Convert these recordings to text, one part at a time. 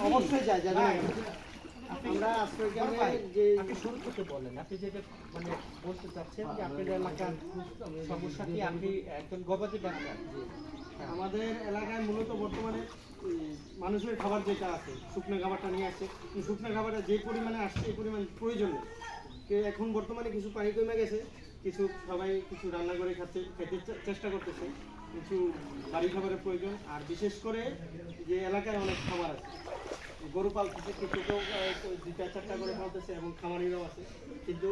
অবশ্যই যে শুরু বলেন আপনি যেটা মানে বলতে একজন গবাদি আমাদের এলাকায় মূলত বর্তমানে মানুষের খাবার যেটা আছে শুকনো খাবারটা নিয়ে কিন্তু শুকনো খাবারটা যে পরিমাণে আসছে এই পরিমাণ প্রয়োজন নেই এখন বর্তমানে কিছু পানি কমে গেছে কিছু সবাই কিছু রান্না করে খাচ্ছে খেতে চেষ্টা করতেছে কিছু বাড়ি খাবারের প্রয়োজন আর বিশেষ করে যে এলাকায় অনেক খাবার আছে। গরু পালতেছে কিছু আহ, দুইটা চারটা করে পালতেছে এবং খামারিরাও আছে কিন্তু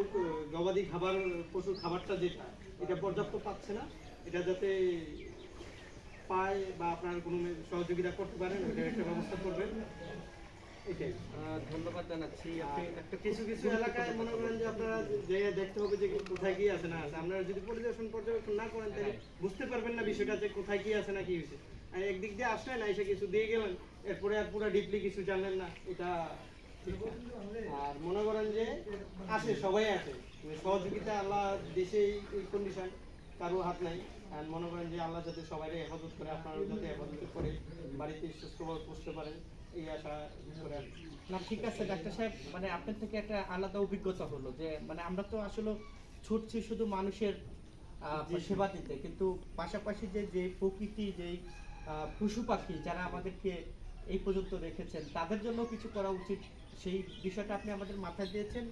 গবাদি খাবার পশুর খাবারটা যেটা এটা পর্যাপ্ত পাচ্ছে না। এটা যাতে পায় বা আপনার কোনো সহযোগিতা করতে পারেন ওটার একটা ব্যবস্থা করবেন। এটাই। ধন্যবাদ জানাচ্ছি। আপনি একটা কিছু কিছু এলাকায় মনে করেন যে আপনারা যে দেখতে হবে যে কোথায় কি আছে না আছে। আপনারা যদি পরিদর্শন পর্যবেক্ষণ না করেন তাহলে বুঝতে পারবেন না বিষয়টা যে কোথায় কি আছে না কি হয়েছে। আর একদিক দিয়ে আসলেন না এসে কিছু দিয়ে গেলেন। এরপরে আর পুরো ডিপলি কিছু জানলেন না। এটা আর মনে করেন যে আসে সবাই আসে মানে সহযোগিতা আল্লাহ দেশে এই কন্ডিশন কারও হাত নাই। আর মনে করেন যে আল্লাহ যাতে সবাই হেফাজত করে আপনারাও যাতে হেফাজত করে বাড়িতে সুস্থভাবে পুষতে পারেন। এই আশা। না ঠিক আছে ডাক্তার সাহেব মানে আপনার থেকে একটা আলাদা অভিজ্ঞতা হলো যে মানে আমরা তো আসলে ছুটছি শুধু মানুষের সেবা দিতে কিন্তু পাশাপাশি যে যে প্রকৃতি যেই পশু পাখি যারা আমাদেরকে এই পর্যন্ত রেখেছেন তাদের জন্য কিছু করা উচিত। সেই বিষয়টা আপনি আমাদের মাথায় দিয়েছেন।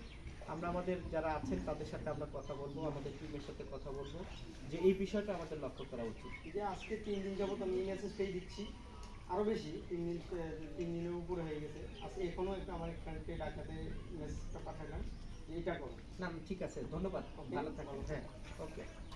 আমরা আমাদের যারা আছেন তাদের সাথে আমরা কথা বলব আমাদের টিমের সাথে কথা বলব। যে এই বিষয়টা আমাদের লক্ষ্য করা উচিত। যে আজকে তিন দিন যাবত আমি মেসেজ পেয়ে দিচ্ছি। আরও বেশি তিন দিন তিন দিনের উপরে হয়ে গেছে। আজকে এখনও একটা আমার ফ্রেন্ডকে ডাকাতে মেসেজটা পাঠালাম এটা করো। না ঠিক আছে ধন্যবাদ। ভালো থাকবেন হ্যাঁ ওকে